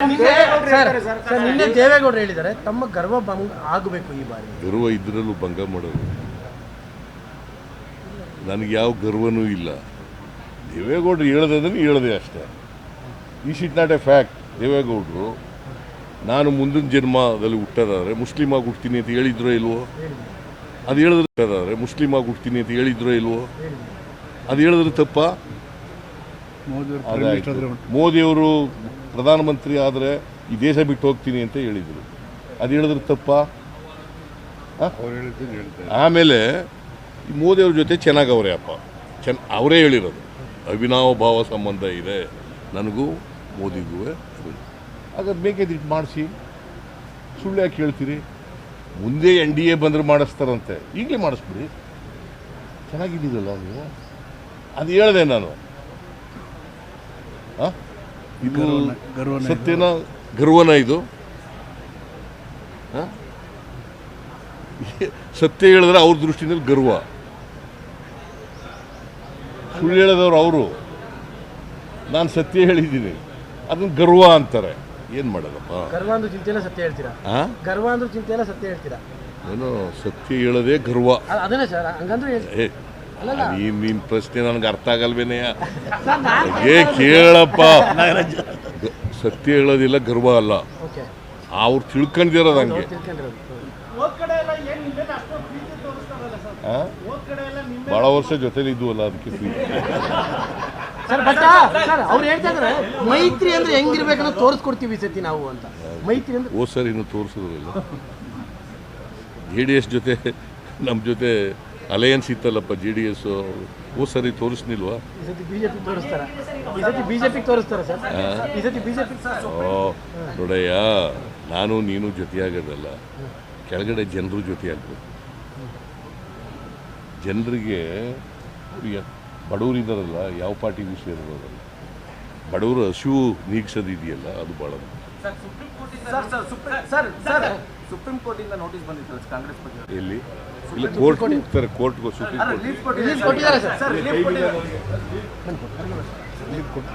Sir ನಿನ್ನೆ ದೇವೇಗೌಡರು ಹೇಳಿದ್ದಾರೆ ತಮ್ಮ ಗರ್ವ ಭಂಗ ಆಗಬೇಕು ಈ ಬಾರಿ. ಗರ್ವ ಇದ್ರಲ್ಲೂ ಭಂಗ ಮಾಡೋದು. ನನಗೆ ಯಾವ ಗರ್ವನೂ ಇಲ್ಲ. ದೇವೇಗೌಡರು ಹೇಳೋದಂದ್ರೆ ಹೇಳದೆ ಅಷ್ಟೇ. ಈ ಶಿಟ್ ನಾಟ್ ಎ ಫ್ಯಾಕ್ಟ್ ದೇವೇಗೌಡರು ನಾನು ಮುಂದಿನ ಜನ್ಮದಲ್ಲಿ ಹುಟ್ಟೋದಾದ್ರೆ ಮುಸ್ಲಿಮ್ ಆಗಿ ಹುಡ್ತೀನಿ ಅಂತ ಹೇಳಿದ್ರೋ ಇಲ್ವೋ? ಅದು ಹೇಳಿದ್ರೆ ಮುಸ್ಲಿಮ್ ಆಗಿ ಹುಡ್ತೀನಿ ಅಂತ ಹೇಳಿದ್ರೋ ಇಲ್ವೋ? ಅದು ಹೇಳಿದ್ರೆ ತಪ್ಪ. ಮೋದಿಯವರು ಪ್ರಧಾನಮಂತ್ರಿ ಆದರೆ ಈ ದೇಶ ಬಿಟ್ಟು ಹೋಗ್ತೀನಿ ಅಂತ ಹೇಳಿದರು. ಅದು ಹೇಳಿದ್ರೆ ತಪ್ಪ? ಆಮೇಲೆ ಈ ಮೋದಿಯವ್ರ ಜೊತೆ ಚೆನ್ನಾಗಿ ಅವರೇ ಅಪ್ಪ. ಚೆನ್ನ ಅವರೇ ಹೇಳಿರೋದು. ಅವಿನಾವ ಭಾವ ಸಂಬಂಧ ಇದೆ. ನನಗೂ ಮೋದಿಗೂ ಹಾಗಾದ್ರೆ ಬೇಕಿದ್ದು ಮಾಡಿಸಿ. ಸುಳ್ಳು ಯಾಕೆ ಹೇಳ್ತೀರಿ? ಮುಂದೆ ಎನ್ ಡಿ ಎ ಬಂದ್ರೆ ಮಾಡಿಸ್ತಾರಂತೆ. ಈಗಲೇ ಮಾಡಿಸ್ಬಿಡಿ. ಚೆನ್ನಾಗಿದ್ದೀರಲ್ಲ ಅದು? ಅದು ಹೇಳಿದೆ ನಾನು? ಇದು. ಸತ್ಯನ ಗರ್ವನ ಇದು? ಸತ್ಯ ಹೇಳಿದ್ರೆ ಅವ್ರ ದೃಷ್ಟಿನಲ್ಲಿ ಗರ್ವ. ಸುಳ್ಳು ಹೇಳಿದವರು ಅವರು. ನಾನು ಸತ್ಯ ಹೇಳಿದ್ದೀನಿ. ಅದನ್ನ ಗರ್ವ ಅಂತಾರೆ. ಏನು ಮಾಡೋದಪ್ಪ? ಗರ್ವ ಅಂದ್ರೆ ಚಿಂತೆ ಇಲ್ಲ ಸತ್ಯ ಹೇಳ್ತೀರಾ? ಗರ್ವ ಅಂದ್ರೆ ಚಿಂತೆ ಇಲ್ಲ ಸತ್ಯ ಹೇಳ್ತೀರಾ? ಏನು ಸತ್ಯ ಹೇಳೋದೇ ಗರ್ವ. ಅದನ್ನೇ ಸರ್ ಹಂಗಂದ್ರೆ ನೀನ್ ನಿನ್ ಪ್ರಶ್ನೆ ನನಗೆ ಅರ್ಥ ಆಗಲ್ವೇನೆಯ ಏ ಕೇಳಪ್ಪ. ಸತ್ಯ ಹೇಳೋದಿಲ್ಲ ಗರ್ವ ಅಲ್ಲ. ಓಕೆ. ಅವ್ರು ತಿಳ್ಕೊಂಡಿರೋದು ಹಂಗೆ. ಭಾಳ? ಬಹಳ ವರ್ಷ ಜೊತೆಲಿ ಅಲ್ಲ ಅದಕ್ಕೆ ಸರ್ ಬಟ್ ಸರ್ ಅವ್ರು ಹೇಳ್ತಾ ಇದಾರೆ ಮೈತ್ರಿ ಅಂದ್ರೆ ಹೆಂಗಿರ್ಬೇಕನ್ನೋ ತೋರಿಸ್ಕೊಡ್ತೀವಿ ಈ ಸತಿ ನಾವು ಅಂತ. ಮೈತ್ರಿ ಅಂದ್ರೆ ಓ ಸರ್ ಇನ್ನು ತೋರಿಸಿದ್ರಲ್ಲ. ಜೆ ಡಿ ಎಸ್ ಜೊತೆ ನಮ್ಮ ಜೊತೆ ಅಲಯನ್ಸ್ ಇತ್ತಲ್ಲಪ್ಪ ಜೆ ಡಿ ಎಸ್ ಓ ಸರಿ ತೋರಿಸ್ನಿಲ್ವಾ? ಓ ನೋಡಯ್ಯ ನಾನು ನೀನು ಜೊತೆಯಾಗೋದಲ್ಲ. ಕೆಳಗಡೆ ಜನರು ಜೊತೆಯಾಗಬೇಕು. ಜನರಿಗೆ ಬಡವರಿದ್ದಾರಲ್ಲ ಯಾವ ಪಾರ್ಟಿಗೂ ಸೇರಿರೋದಲ್ಲ. ಬಡವರು ಹಸಿವು ನೀಗ್ಸೋದಿದೆಯಲ್ಲ ಅದು ಭಾಳ ಸರ್ ಸರ್ ಸುಪ್ರೀಂ ಕೋರ್ಟ್ ಇಂದ ಕೋರ್ಟಿಂದ ನೋಟಿಸ್ ಬಂದಿತ್ತು ಕಾಂಗ್ರೆಸ್ ಬಗ್ಗೆ? ಎಲ್ಲಿ? ಇಲ್ಲ ಕೋರ್ಟ್ ಹೋಗ್ತಾರೆ ಕೋರ್ಟ್ ಸುಪ್ರೀಂ ಕೋರ್ಟ್